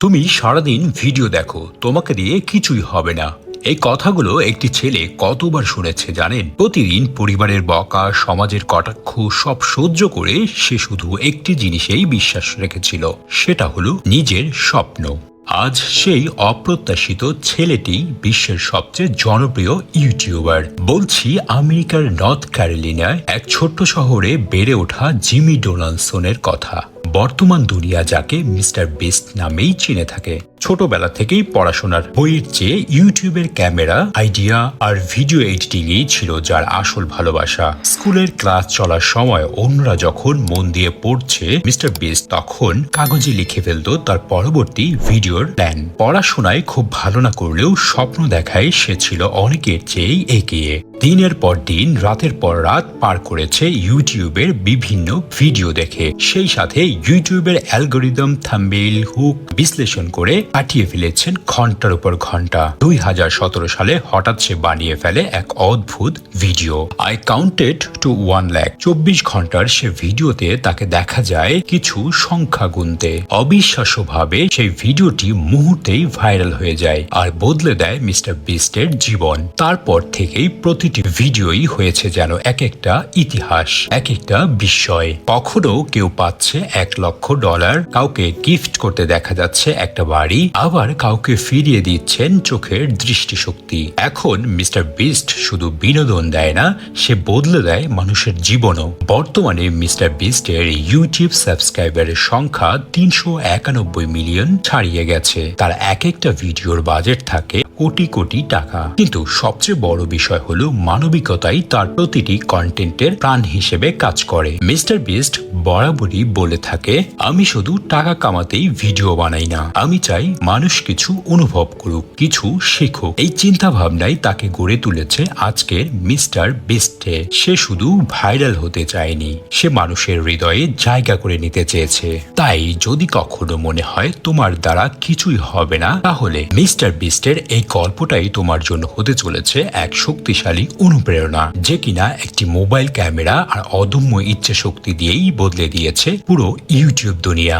তুমি সারাদিন ভিডিও দেখো, তোমাকে দিয়ে কিছুই হবে না। এই কথাগুলো একটি ছেলে কতবার শুনেছে জানেন? প্রতিদিন পরিবারের বকা, সমাজের কটাক্ষ, সব সহ্য করে সে শুধু একটি জিনিসেই বিশ্বাস রেখেছিল, সেটা হলো নিজের স্বপ্ন। আজ সেই অপ্রত্যাশিত ছেলেটি বিশ্বের সবচেয়ে জনপ্রিয় ইউটিউবার। বলছি, আমেরিকার নর্থ ক্যারোলিনায় এক ছোট্ট শহরে বেড়ে ওঠা জিমি ডোনালসনের কথা। বর্তমান দুনিয়া যাকে মিস্টার বেস্ট নামেই চিনে থাকে। ছোটবেলা থেকেই পড়াশোনার বইয়ের চেয়ে ইউটিউবের ক্যামেরা, আইডিয়া আর ভিডিও এডিটিং এই ছিল যার আসল ভালোবাসা। স্কুলের ক্লাস চলার সময় অন্যরা যখন মন দিয়ে পড়ছে, মিস্টার বেস্ট তখন কাগজে লিখে ফেলতো তার পরবর্তী ভিডিওর প্ল্যান। পড়াশোনায় খুব ভালো না করলেও স্বপ্ন দেখায় সে ছিল অনেকের চেয়েই এগিয়ে। দিনের পর দিন, রাতের পর রাত পার করেছে ইউটিউবের বিভিন্ন ভিডিও দেখে। সেই সাথে ইউটিউবের অ্যালগোরিদম থাম্বেল হুক বিশ্লেষণ করে পাঠিয়ে ফেলেছেন ঘণ্টার উপর ঘণ্টা। দুই হাজার সতেরো সালে হঠাৎ সে বানিয়ে ফেলে এক অদ্ভুত video. I counted to one lakh চব্বিশ ঘণ্টার সে ভিডিওতে তাকে দেখা যায় কিছু সংখ্যা গুনতে। অবিশ্বাস্যভাবে সেই ভিডিওটি মুহূর্তেই ভাইরাল হয়ে যায় আর বদলে দেয় মিস্টার বিস্টের জীবন। তারপর থেকেই প্রতিটি ভিডিওই হয়েছে যেন এক একটা ইতিহাস, এক একটা বিস্ময় কখনো কেউ পাচ্ছে এক লক্ষ ডলার, কাউকে গিফট করতে দেখা যাচ্ছে একটা বাড়ি, আবার কাউকে ফিরিয়ে দিচ্ছেন চোখের দৃষ্টিশক্তি। এখন মিস্টার বিস্ট শুধু বিনোদন দেয় না, সে বদলে দেয় মানুষের জীবনও। বর্তমানে মিস্টার বিস্টের ইউটিউব সাবস্ক্রাইবারের সংখ্যা তিনশো একানব্বই মিলিয়ন ছাড়িয়ে গেছে। তার এক একটা ভিডিওর বাজেট থাকে কোটি কোটি টাকা। কিন্তু সবচেয়ে বড় বিষয় হলো মানবিকতাই তার প্রতিটি কন্টেন্টের প্রাণ হিসেবে কাজ করে। মিস্টার বিস্ট বরাবরই বলে থাকে, আমি শুধু টাকা কামাতেই ভিডিও বানাই না। আমি চাই মানুষ কিছু অনুভব করুক, কিছু শিখুক। এই চিন্তা ভাবনাই তাকে গড়ে তুলেছে আজকের মিস্টার বিস্টে। সে শুধু ভাইরাল হতে চায়নি, সে মানুষের হৃদয়ে জায়গা করে নিতে চেয়েছে। তাই যদি কখনো মনে হয়, তোমার দ্বারা কিছুই হবে না, তাহলে মিস্টার বিস্টের এই গল্পটাই তোমার জন্য হতে চলেছে এক শক্তিশালী অনুপ্রেরণা, যে কিনা একটি মোবাইল ক্যামেরা আর অদম্য ইচ্ছে শক্তি দিয়েই বদলে দিয়েছে পুরো ইউটিউব দুনিয়া।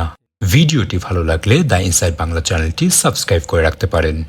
ভিডিওটি ভালো লাগলে দ্য ইনসাইড বাংলা চ্যানেলটি সাবস্ক্রাইব করে রাখতে পারেন।